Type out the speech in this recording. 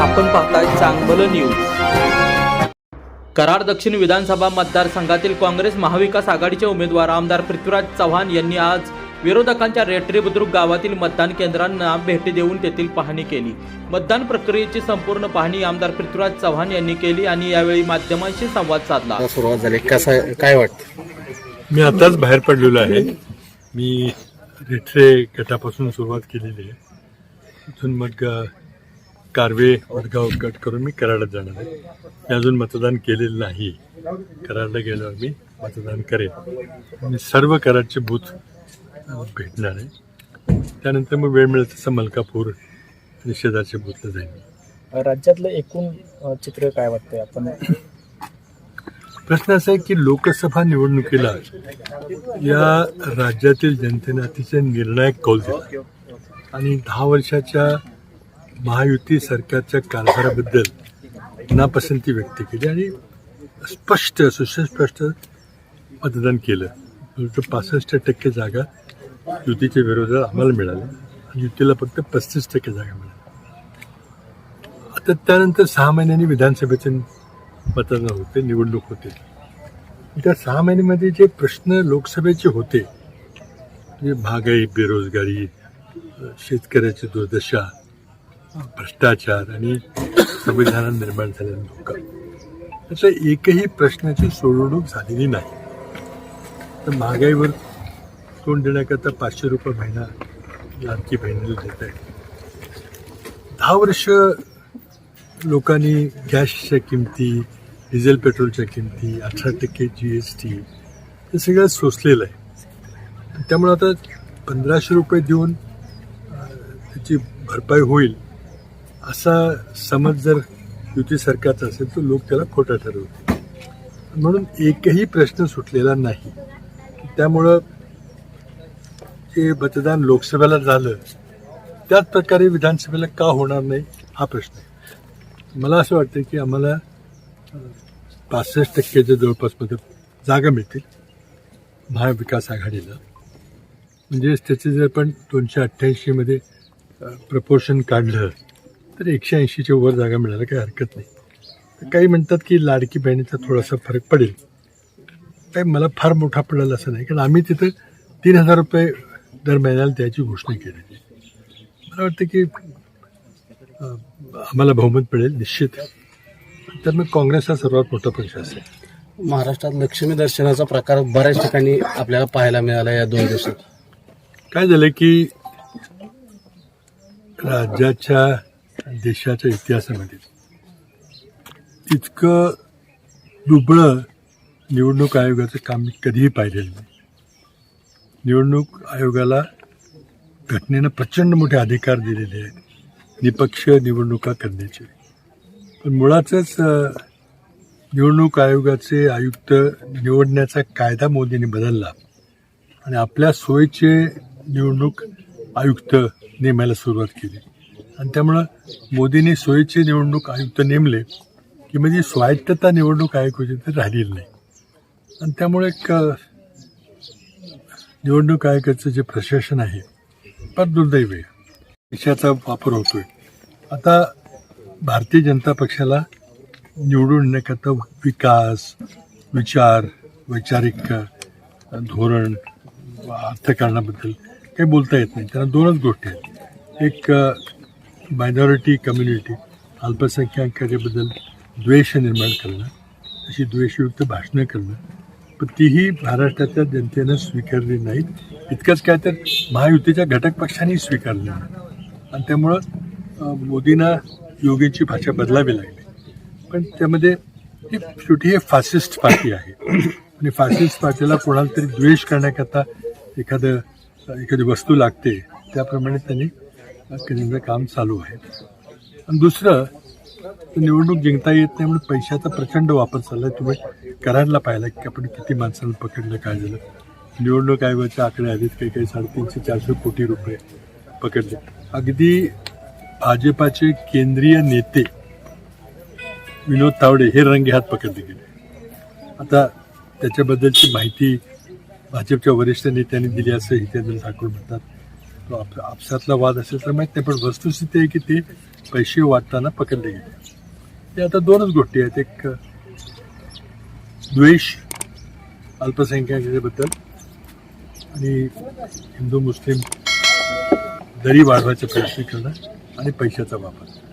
आपण पाहताय चांगलं न्यूज कराड दक्षिण विधानसभा मतदारसंघातील काँग्रेस महाविकास आघाडीचे उमेदवार आमदार पृथ्वीराज चव्हाण यांनी आज विरोधकांच्या रेटरी बुद्रुक गावातील मतदान केंद्रांना भेटी देऊन तेथील पाहणी केली. मतदान प्रक्रियेची संपूर्ण पाहणी आमदार पृथ्वीराज चव्हाण यांनी केली आणि यावेळी माध्यमांशी संवाद साधला. आता सुरुवात झाली. कसं काय वाटतं? मी आताच बाहेर पडलेलो आहे. मी रेठरे गटापासून सुरुवात केलेली आहे. तिथून मग कारवे वडगाव गट करून मी कराडात जाणार आहे. मी अजून मतदान केलेलं नाही. कराडला गेल्यावर मी मतदान करेन. मी सर्व कराडचे बूथ भेटणार आहे. त्यानंतर मग वेळ मिळेल तसं मलकापूर आणि शेजारच्या बूथला जाईन राज्यातलं एकूण चित्र काय वाटतंय आपण? प्रश्न असा आहे की लोकसभा निवडणुकीला या राज्यातील जनतेने अतिशय निर्णायक कौल दिला. आणि दहा वर्षाच्या महायुती सरकारच्या कारभाराबद्दल नापसंती व्यक्त केली आणि स्पष्ट सुस्पष्ट मतदान केलं. पासष्ट टक्के जागा युतीच्या विरोधात आम्हाला मिळाल्या आणि युतीला फक्त पस्तीस टक्के जागा मिळाल्या आता त्यानंतर सहा महिन्यांनी विधानसभेचे मतदान होते निवडणूक होते. त्या सहा महिन्यामध्ये जे प्रश्न लोकसभेचे होते म्हणजे महागाई बेरोजगारी शेतकऱ्याची दुर्दशा भ्रष्टाचार आणि संविधानात निर्माण झालेला धोका. त्याचा एकही प्रश्नाची सोडवणूक झालेली नाही. तर महागाईवर तोंड देण्याकरता पाचशे रुपये महिना लाडकी बहिणीला देत आहे दहा वर्ष लोकांनी गॅसच्या किमती डिझेल पेट्रोलच्या किमती अठरा टक्के जी एस टी हे सगळं सोसलेलं आहे. त्यामुळे आता पंधराशे रुपये देऊन त्याची भरपाई होईल. असा समज जर युती सरकारचा असेल तर लोक त्याला खोटा ठरवतील. म्हणून एकही प्रश्न सुटलेला नाही. त्यामुळं जे मतदान लोकसभेला झालं त्याच प्रकारे विधानसभेला का होणार नाही हा प्रश्न आहे. मला असं वाटतं की आम्हाला पासष्ट टक्क्याच्या जवळपासमध्ये जागा मिळतील महाविकास आघाडीला. म्हणजेच त्याचे जर पण दोनशे अठ्ठ्याऐंशीमध्ये प्रपोर्शन काढलं तर एकशे ऐंशीच्या वर जागा मिळायला काही हरकत नाही. काही म्हणतात की लाडकी बहिणीचा थोडासा फरक पडेल. काही मला फार मोठा पडेल असं नाही. कारण आम्ही तिथं तीन हजार रुपये दर महिन्याला द्यायची घोषणा आहे. मला वाटतं की आम्हाला बहुमत मिळेल निश्चित. तर मग काँग्रेस हा सर्वात मोठा पक्ष असेल. महाराष्ट्रात लक्ष्मी दर्शनाचा प्रकार बऱ्याच ठिकाणी आपल्याला पाहायला मिळाला या दोन दिवसात. काय झालं की राज्याच्या देशाच्या इतिहासामध्ये. इतकं दुबळं निवडणूक आयोगाचं काम मी कधीही पाहिलेलं नाही. निवडणूक आयोगाला घटनेनं प्रचंड मोठे अधिकार दिलेले आहेत. निपक्ष निवडणुका करण्याचे. पण मुळातच निवडणूक आयोगाचे आयुक्त निवडण्याचा कायदा मोदींनी बदलला. आणि आपल्या सोयीचे निवडणूक आयुक्त नेमायला सुरुवात केली. आणि त्यामुळं मोदींनी सोयीचे निवडणूक आयुक्त नेमले की म्हणजे स्वायत्तता निवडणूक आयोगाची तर राहिलेली नाही. आणि त्यामुळे एक निवडणूक आयोगाचं जे प्रशासन आहे फार दुर्दैवी आहे. पैशाचा वापर होतोय. आता भारतीय जनता पक्षाला निवडून येण्याकरता विकास विचार वैचारिक धोरण अर्थकारणाबद्दल काही बोलता येत नाही. त्यांना दोनच गोष्टी आहेत. एक मायनॉरिटी कम्युनिटी अल्पसंख्याकांबद्दल द्वेष निर्माण करणं अशी द्वेषयुक्त भाषणं करणं पण तीही महाराष्ट्राच्या जनतेनं स्वीकारली नाहीत. इतकंच काय तर महायुतीच्या घटक पक्षांनी स्वीकारलं. आणि त्यामुळं मोदींना योगींची भाषा बदलावी लागली. पण त्यामध्ये ही शेवटी हे फासिस्ट पार्टी आहे. आणि फासिस्ट पार्टीला कोणाला तरी द्वेष करण्याकरता एखादं एखादी वस्तू लागते त्याप्रमाणे त्यांनी केलेलं काम चालू आहे. आणि दुसरं तर निवडणूक जिंकता येत नाही म्हणून पैशाचा प्रचंड वापर चालला आहे तुम्ही करायला पाहिला की आपण किती माणसांना पकडलं काय झालं? निवडणूक आयोगाच्या आकडे आधीच काही काही साडेतीनशे चारशे कोटी रुपये पकडले. अगदी भाजपाचे केंद्रीय नेते विनोद तावडे हे रंगे हात पकडले गेले. आता त्याच्याबद्दलची माहिती भाजपच्या वरिष्ठ नेत्यांनी दिली असं हितेंद्र ठाकूर म्हणतात. आपसातला वाद असेल तर माहीत नाही पण वस्तुस्थिती आहे की ते पैसे वाटताना पकडले गेले. ते आता दोनच गोष्टी आहेत. एक द्वेष अल्पसंख्याकाबद्दल आणि हिंदू मुस्लिम दरी वाढवायचा प्रयत्न करणं आणि पैशाचा वापर.